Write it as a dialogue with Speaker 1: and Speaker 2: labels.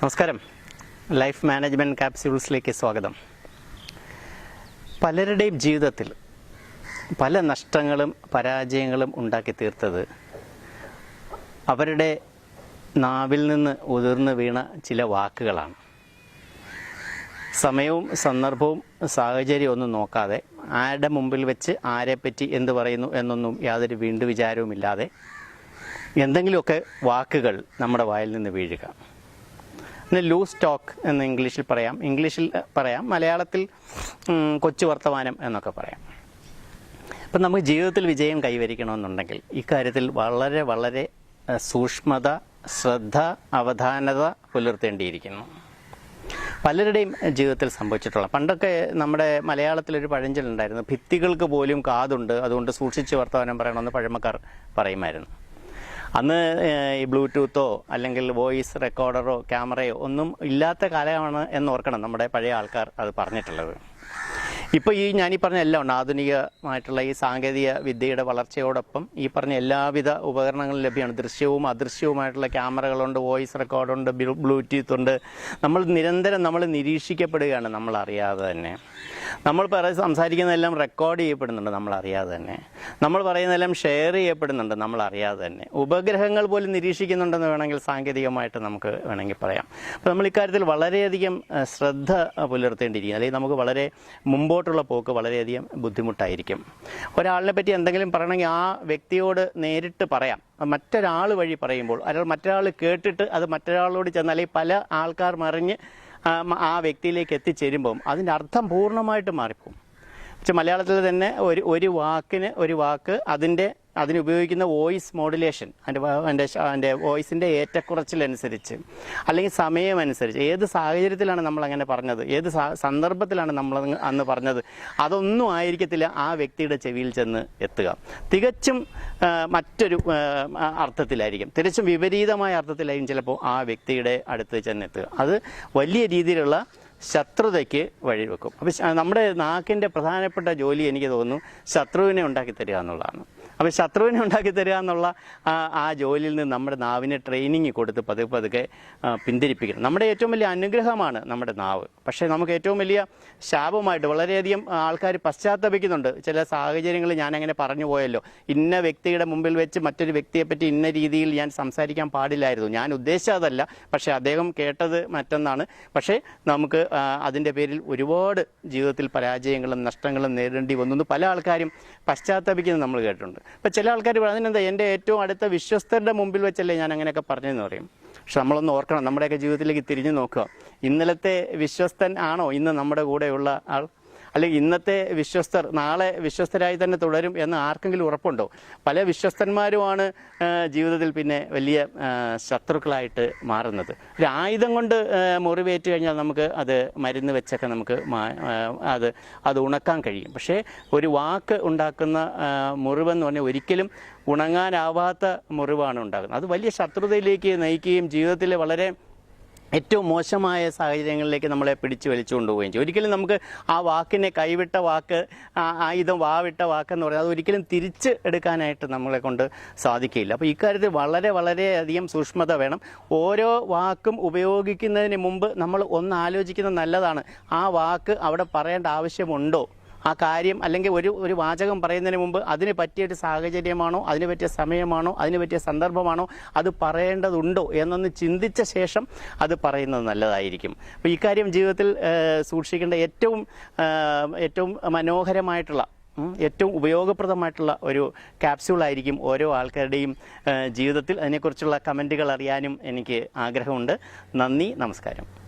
Speaker 1: നമസ്കാരം. Life management ക്യാപ്സ്യൂൾസിലേക്ക് സ്വാഗതം. പലരുടെയും ജീവിതത്തിൽ പല നഷ്ടങ്ങളും പരാജയങ്ങളും ഉണ്ടാക്കി തീർത്തത് അവരുടെ നാവിൽ നിന്ന് ഉതിർന്നു വീണ ചില വാക്കുകളാണ്. സമയവും സന്ദർഭവും സാഹചര്യവും ഒന്നും നോക്കാതെ ആരുടെ മുമ്പിൽ വെച്ച് ആരെപ്പറ്റി എന്ത് പറയുന്നു എന്നൊന്നും യാതൊരു വീണ്ടു വിചാരവുമില്ലാതെ എന്തെങ്കിലുമൊക്കെ വാക്കുകൾ നമ്മുടെ വായിൽ നിന്ന് വീഴുക. പിന്നെ ലൂസ് ടോക്ക് എന്ന് ഇംഗ്ലീഷിൽ പറയാം. ഇംഗ്ലീഷിൽ പറയാം. മലയാളത്തിൽ കൊച്ചു വർത്തമാനം എന്നൊക്കെ പറയാം. അപ്പം നമുക്ക് ജീവിതത്തിൽ വിജയം കൈവരിക്കണമെന്നുണ്ടെങ്കിൽ ഇക്കാര്യത്തിൽ വളരെ വളരെ സൂക്ഷ്മത ശ്രദ്ധ അവധാനത പുലർത്തേണ്ടിയിരിക്കുന്നു. പലരുടെയും ജീവിതത്തിൽ സംഭവിച്ചിട്ടുള്ള പണ്ടൊക്കെ നമ്മുടെ മലയാളത്തിലൊരു പഴഞ്ചൊല്ലുണ്ടായിരുന്നു ഭിത്തികൾക്ക് പോലും കാതുണ്ട് അതുകൊണ്ട് സൂക്ഷിച്ച് വർത്തമാനം പറയണമെന്ന് പഴമക്കാർ പറയുമായിരുന്നു. അന്ന് ഈ ബ്ലൂടൂത്തോ അല്ലെങ്കിൽ വോയിസ് റെക്കോർഡറോ ക്യാമറയോ ഒന്നും ഇല്ലാത്ത കാലമാണ് എന്ന് ഓർക്കണം നമ്മുടെ പഴയ ആൾക്കാർ അത് പറഞ്ഞിട്ടുള്ളത്. ഇപ്പോൾ ഈ ഞാനീ പറഞ്ഞ എല്ലാം ഉണ്ട്. ആധുനികമായിട്ടുള്ള ഈ സാങ്കേതിക വിദ്യയുടെ വളർച്ചയോടൊപ്പം ഈ പറഞ്ഞ എല്ലാവിധ ഉപകരണങ്ങളും ലഭ്യമാണ്. ദൃശ്യവും അദൃശ്യവുമായിട്ടുള്ള ക്യാമറകളുണ്ട് വോയിസ് റെക്കോർഡുണ്ട് ബ്ലൂടൂത്ത് ഉണ്ട്. നമ്മൾ നിരന്തരം നമ്മൾ നിരീക്ഷിക്കപ്പെടുകയാണ് നമ്മൾ അറിയാതെ തന്നെ. നമ്മൾ പറ സംസാരിക്കുന്നതെല്ലാം റെക്കോർഡ് ചെയ്യപ്പെടുന്നുണ്ട് നമ്മൾ അറിയാതെ തന്നെ. നമ്മൾ പറയുന്നതെല്ലാം ഷെയർ ചെയ്യപ്പെടുന്നുണ്ട് നമ്മൾ അറിയാതെ തന്നെ. ഉപഗ്രഹങ്ങൾ പോലും നിരീക്ഷിക്കുന്നുണ്ടെന്ന് വേണമെങ്കിൽ സാങ്കേതികമായിട്ട് നമുക്ക് വേണമെങ്കിൽ പറയാം. അപ്പോൾ നമ്മൾ ഇക്കാര്യത്തിൽ വളരെയധികം ശ്രദ്ധ പുലർത്തേണ്ടിയിരിക്കും അല്ലെങ്കിൽ നമുക്ക് വളരെ മുമ്പോട്ടുള്ള പോക്ക് വളരെയധികം ബുദ്ധിമുട്ടായിരിക്കും. ഒരാളിനെ പറ്റി എന്തെങ്കിലും പറയണമെങ്കിൽ ആ വ്യക്തിയോട് നേരിട്ട് പറയാം. മറ്റൊരാൾ വഴി പറയുമ്പോൾ അയാൾ മറ്റൊരാൾ കേട്ടിട്ട് അത് മറ്റൊരാളോട് ചെന്ന് അല്ലെങ്കിൽ പല ആൾക്കാർ മറിഞ്ഞ് ആ വ്യക്തിയിലേക്ക് എത്തിച്ചേരുമ്പം അതിന്റെ അർത്ഥം പൂർണമായിട്ട് മാറിപ്പോകും. പക്ഷെ മലയാളത്തിൽ തന്നെ ഒരു ഒരു വാക്കിന് ഒരു വാക്ക് അതിന്റെ അതിനുപയോഗിക്കുന്ന വോയിസ് മോഡുലേഷൻ അതിന്റെ അതിന്റെ അതിന്റെ വോയിസിന്റെ ഏറ്റക്കുറച്ചിലനുസരിച്ച് അല്ലെങ്കിൽ സമയമനുസരിച്ച് ഏത് സാഹചര്യത്തിലാണ് നമ്മൾ അങ്ങനെ പറഞ്ഞത് ഏത് സന്ദർഭത്തിലാണ് നമ്മൾ അന്ന് പറഞ്ഞത് അതൊന്നും ആയിരിക്കത്തില്ല ആ വ്യക്തിയുടെ ചെവിയിൽ ചെന്ന് എത്തുക. തികച്ചും മറ്റൊരു അർത്ഥത്തിലായിരിക്കും. തികച്ചും വിപരീതമായ അർത്ഥത്തിലായിരിക്കും ചിലപ്പോൾ ആ വ്യക്തിയുടെ അടുത്ത് ചെന്നെത്തുക. അത് വലിയ രീതിയിലുള്ള ശത്രുതയ്ക്ക് വഴിവെക്കും. അപ്പം നമ്മുടെ നാക്കിന്റെ പ്രധാനപ്പെട്ട ജോലി എനിക്ക് തോന്നുന്നു ശത്രുവിനെ ഉണ്ടാക്കി തരിക എന്നുള്ളതാണ്. അപ്പോൾ ശത്രുവിനെ ഉണ്ടാക്കി തരിക എന്നുള്ള ആ ജോലിയിൽ നിന്ന് നമ്മുടെ നാവിനെ ട്രെയിനിങ് കൊടുത്ത് പതുക്കെ പതുക്കെ പിന്തിരിപ്പിക്കണം. നമ്മുടെ ഏറ്റവും വലിയ അനുഗ്രഹമാണ് നമ്മുടെ നാവ്. പക്ഷേ നമുക്ക് ഏറ്റവും വലിയ ശാപമായിട്ട് വളരെയധികം ആൾക്കാർ പശ്ചാത്തപിക്കുന്നുണ്ട്. ചില സാഹചര്യങ്ങൾ ഞാൻ അങ്ങനെ പറഞ്ഞു പോയല്ലോ. ഇന്ന വ്യക്തിയുടെ മുമ്പിൽ വെച്ച് മറ്റൊരു വ്യക്തിയെപ്പറ്റി ഇന്ന രീതിയിൽ ഞാൻ സംസാരിക്കാൻ പാടില്ലായിരുന്നു. ഞാൻ ഉദ്ദേശിച്ചതല്ല പക്ഷേ അദ്ദേഹം കേട്ടത് മറ്റൊന്നാണ്. പക്ഷേ നമുക്ക് അതിന്റെ പേരിൽ ഒരുപാട് ജീവിതത്തിൽ പരാജയങ്ങളും നഷ്ടങ്ങളും നേരിടേണ്ടി വന്നു പല ആൾക്കാരും പശ്ചാത്തപിക്കുന്നത് നമ്മൾ കേട്ടിട്ടുണ്ട്. അപ്പോൾ ചില ആൾക്കാർ അതിനെന്താ എന്റെ ഏറ്റവും അടുത്ത വിശ്വസ്തരുടെ മുമ്പിൽ വെച്ചല്ലേ ഞാൻ അങ്ങനെയൊക്കെ പറഞ്ഞതെന്ന് പറയും. പക്ഷെ നമ്മളൊന്ന് ഓർക്കണം നമ്മുടെയൊക്കെ ജീവിതത്തിലേക്ക് തിരിഞ്ഞു നോക്കുക. ഇന്നലത്തെ വിശ്വസ്തൻ ആണോ ഇന്ന് നമ്മുടെ കൂടെയുള്ള ആൾ? അല്ലെങ്കിൽ ഇന്നത്തെ വിശ്വസ്തർ നാളെ വിശ്വസ്തരായി തന്നെ തുടരും എന്ന് ആർക്കെങ്കിലും ഉറപ്പുണ്ടോ? പല വിശ്വസ്തന്മാരുമാണ് ജീവിതത്തിൽ പിന്നെ വലിയ ശത്രുക്കളായിട്ട് മാറുന്നത്. ഒരു ആയുധം കൊണ്ട് മുറിവേറ്റ് കഴിഞ്ഞാൽ നമുക്ക് അത് മരുന്ന് വെച്ചൊക്കെ നമുക്ക് അത് അത് ഉണക്കാൻ കഴിയും. പക്ഷേ ഒരു വാക്ക് ഉണ്ടാക്കുന്ന മുറിവെന്ന് പറഞ്ഞാൽ ഒരിക്കലും ഉണങ്ങാനാവാത്ത മുറിവാണ് ഉണ്ടാകുന്നത്. അത് വലിയ ശത്രുതയിലേക്ക് നയിക്കുകയും ജീവിതത്തിൽ വളരെ ഏറ്റവും മോശമായ സാഹചര്യങ്ങളിലേക്ക് നമ്മളെ പിടിച്ചു വലിച്ചു കൊണ്ടുപോവുകയും ചെയ്യും. ഒരിക്കലും നമുക്ക് ആ വാക്കിനെ കൈവിട്ട വാക്ക് ആയുധം വാവിട്ട വാക്കെന്ന് പറയുന്നത് അത് ഒരിക്കലും തിരിച്ച് എടുക്കാനായിട്ട് നമ്മളെ കൊണ്ട് സാധിക്കില്ല. അപ്പോൾ ഇക്കാര്യത്തിൽ വളരെ വളരെയധികം സൂക്ഷ്മത വേണം. ഓരോ വാക്കും ഉപയോഗിക്കുന്നതിന് മുമ്പ് നമ്മൾ ഒന്ന് ആലോചിക്കുന്നത് നല്ലതാണ്. ആ വാക്ക് അവിടെ പറയേണ്ട ആവശ്യമുണ്ടോ? ആ കാര്യം അല്ലെങ്കിൽ ഒരു ഒരു വാചകം പറയുന്നതിന് മുമ്പ് അതിന് പറ്റിയൊരു സാഹചര്യമാണോ അതിന് പറ്റിയ സമയമാണോ അതിന് പറ്റിയ സന്ദർഭമാണോ അത് പറയേണ്ടതുണ്ടോ എന്നൊന്ന് ചിന്തിച്ച ശേഷം അത് പറയുന്നത് നല്ലതായിരിക്കും. അപ്പോൾ ഇക്കാര്യം ജീവിതത്തിൽ സൂക്ഷിക്കേണ്ട ഏറ്റവും ഏറ്റവും മനോഹരമായിട്ടുള്ള ഏറ്റവും ഉപയോഗപ്രദമായിട്ടുള്ള ഒരു ക്യാപ്സ്യൂളായിരിക്കും ഓരോ ആൾക്കാരുടെയും ജീവിതത്തിൽ അതിനെക്കുറിച്ചുള്ള കമന്റുകൾ അറിയാനും എനിക്ക് ആഗ്രഹമുണ്ട്. നന്ദി നമസ്കാരം.